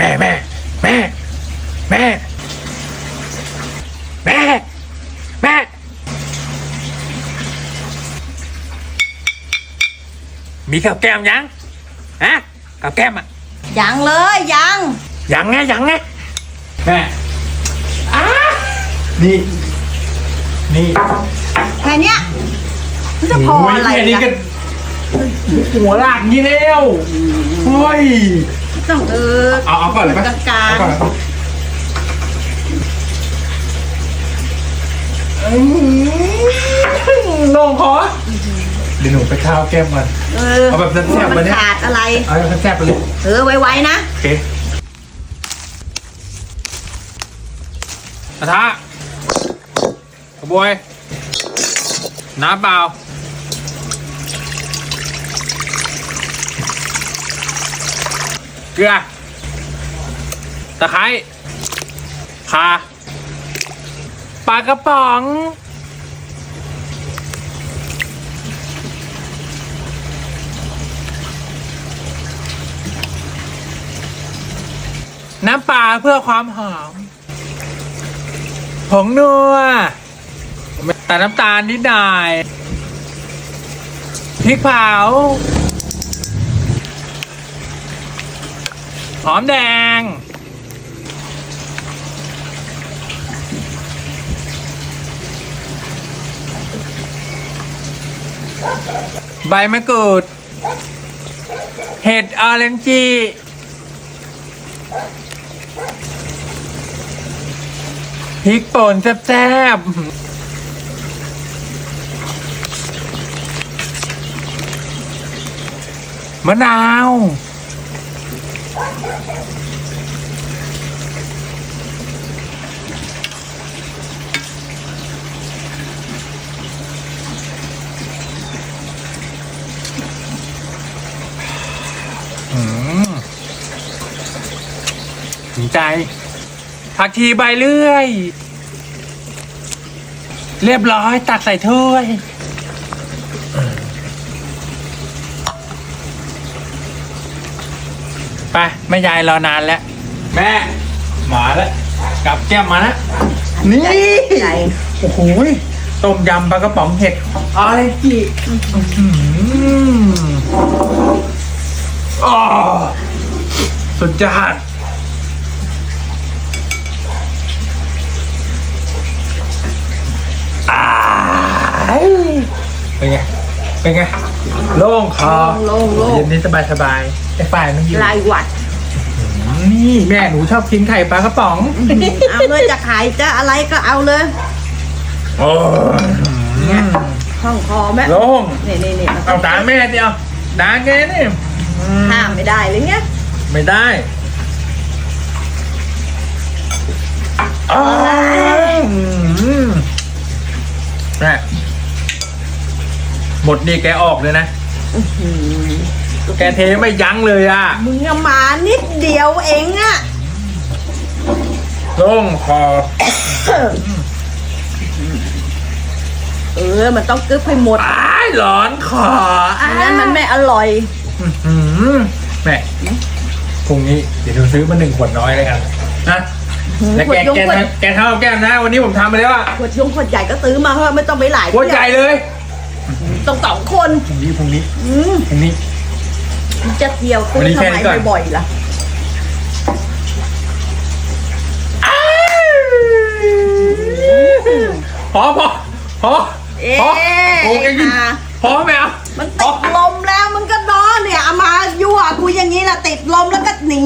แม่แม่แม่แม่แม่แม่มีกับแก้มยังฮะกับแก้มอะยังเลยยังยังไงยังไงแม่อ้านี่นี่แค่เนี้ยมันจะพออะไรโยแค่นี้ล่ะก็หัวลากนี้แล้วเฮ้ย ต้องเออเอาเอาก่อนเลยปะกลางเอาก่อนเลยปะอื้อหือน้องขอเดี๋ยวหนูไปข้าวแก้มมันๆเออเอาแบบแซ่บๆมัมาเนี่ย ขาดอะไร เอาแบบแซ่บๆไปเลยเออไวๆนะ โอเคกระทะกระบวยน้ำเปล่า เก ลือ ตะไคร้ข่าปลากระป๋อง น้ำปลาเพื่อความหอม ผงนัวแต่น้ำตาลนิดหน่อยพริกเผา หอมแดง ใบมะกรูด เห็ดออเรนจีพริกป่นแซ่บๆมะนาว ถึงใจผักชีใบเลื่อย เรียบร้อยตักใส่ถ้วย ไปแม่ยายรอนานแล้ว แม่มาแล้วกลับแก้มมาแล้วนี่ใหญ่โอ้โหต้มยำปลากระป๋องเห็ดอะไรจีอื้อหืออ๋อสุดยอดอ่าเป็นไง เป็นไง โล่งคอโล่งโล่ง เย็นนี้สบายสบายๆไอ้ฝ่ายมันอยู่ลายหวัด นี่แม่หนูชอบกินไข่ปลากระป๋อง เอาเลยจะขายจะอะไรก็เอาเลยโอ้ยห้องคอแม่โล่งนี่นี่นี่มันเอาตาแม่เดียวตาแกนี่อืมห้ามไม่ได้เลยเงี้ยไม่ได้อ้าวอืมแม่หม ดนี่แกออกเลยนะแกเทไม่ยั้งเลยอะมึงอะมานิดเดียวเองอะ โล่งคอเออ มันต้องกึบให้หมดอ้ายร้อนคออ้าไม่งั้นมันไม่อร่อย อื้อหือแม่พรุ่งนี้เดี๋ยวดูซื้อมาหนึ่งขวดน้อยเลยกันนะแล้วแกขวดยงแกขวดแกเท่าแก้มนะ วันนี้ผมทำไปแล้วอะขวดชงขวดใหญ่ก็ซื้อมาเถอะไม่ต้องไปหลายขวดใหญ่เลย ต้องสองคนพรุ่งนี้พรุ่งนี้อืมพรุ่งนี้จะเดี่ยวคุณทำไมบ่อยๆล่ะพอพอพอเอ๊ะโอ้ยกินอะพอไหมอะมันติดลมแล้วมันก็นอนเนี่ยเอามายั่วกูอย่างนี้ละติดลมแล้วก็หนี